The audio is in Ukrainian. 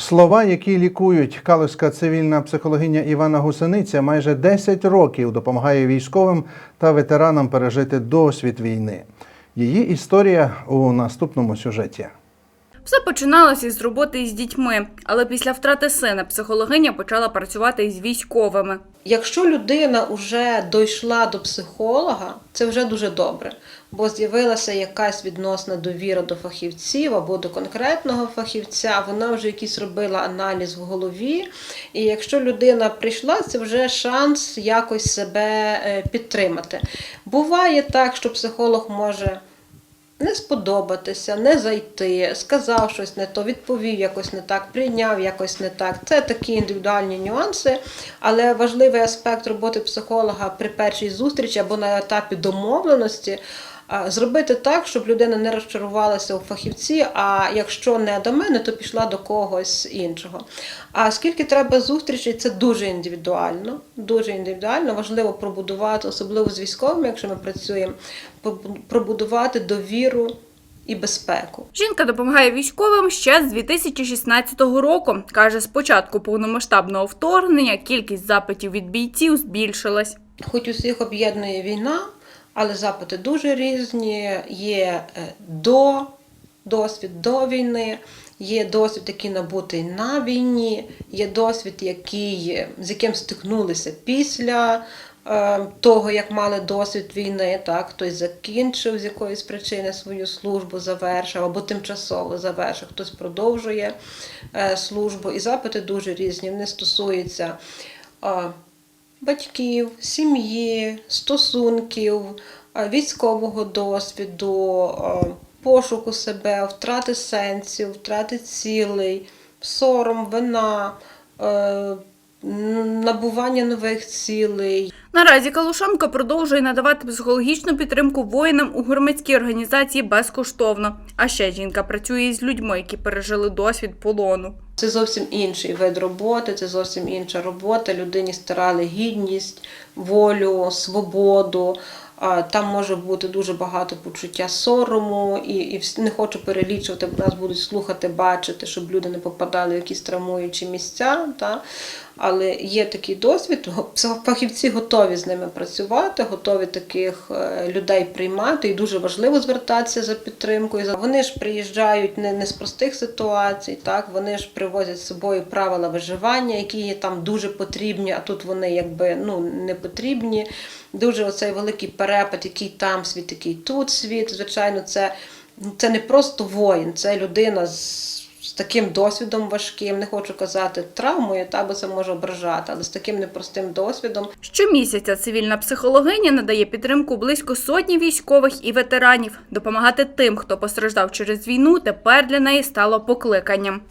Слова, які лікують калуська цивільна психологиня Івана Гусениця, майже 10 років допомагає військовим та ветеранам пережити досвід війни. Її історія у наступному сюжеті. Все починалося із роботи із дітьми, але після втрати сина психологиня почала працювати із військовими. Якщо людина вже дійшла до психолога, це вже дуже добре, бо з'явилася якась відносна довіра до фахівців або до конкретного фахівця, вона вже якийсь робила аналіз в голові. І якщо людина прийшла, це вже шанс якось себе е, підтримати. Буває так, що психолог може не сподобатися, не зайти, сказав щось не то, відповів якось не так, прийняв якось не так. Це такі індивідуальні нюанси, але важливий аспект роботи психолога при першій зустрічі або на етапі домовленості. Зробити так, щоб людина не розчарувалася у фахівці, а якщо не до мене, то пішла до когось іншого. А скільки треба зустрічей, це дуже індивідуально. Дуже індивідуально. Важливо пробудувати, особливо з військовими, якщо ми працюємо, пробудувати довіру і безпеку. Жінка допомагає військовим ще з 2016 року. Каже, з початку повномасштабного вторгнення кількість запитів від бійців збільшилась. Хоч усіх об'єднує війна, але запити дуже різні. Є е, до досвід до війни, є досвід, який набутий на війні, є досвід, який, з яким стикнулися після е, того, як мали досвід війни. Так, хтось закінчив з якоїсь причини свою службу, завершив або тимчасово завершив, хтось продовжує е, службу. І запити дуже різні. Вони стосуються. Батьків, сім'ї, стосунків, е, військового досвіду, е, пошуку себе, втрати сенсів, втрати цілей, сором, вина, е, набування нових цілей. Наразі Калушанка продовжує надавати психологічну підтримку воїнам у громадській організації безкоштовно. А ще жінка працює з людьми, які пережили досвід полону. Це зовсім інший вид роботи, це зовсім інша робота. Людині старали гідність, волю, свободу. Там може бути дуже багато почуття сорому, і, і не хочу перелічувати, бо нас будуть слухати, бачити, щоб люди не попадали в якісь травмуючі місця. Та? Але є такий досвід, фахівці готові з ними працювати, готові таких е, людей приймати, і дуже важливо звертатися за підтримкою. Вони ж приїжджають не, не з простих ситуацій, так вони ж привозять з собою правила виживання, які є там дуже потрібні, а тут вони якби ну не потрібні. Дуже оцей великий перепад, який там світ, який тут світ. Звичайно, це, це не просто воїн, це людина з. З таким досвідом важким, не хочу казати травмою, та бо це може ображати, але з таким непростим досвідом Щомісяця цивільна психологиня надає підтримку близько сотні військових і ветеранів. Допомагати тим, хто постраждав через війну, тепер для неї стало покликанням.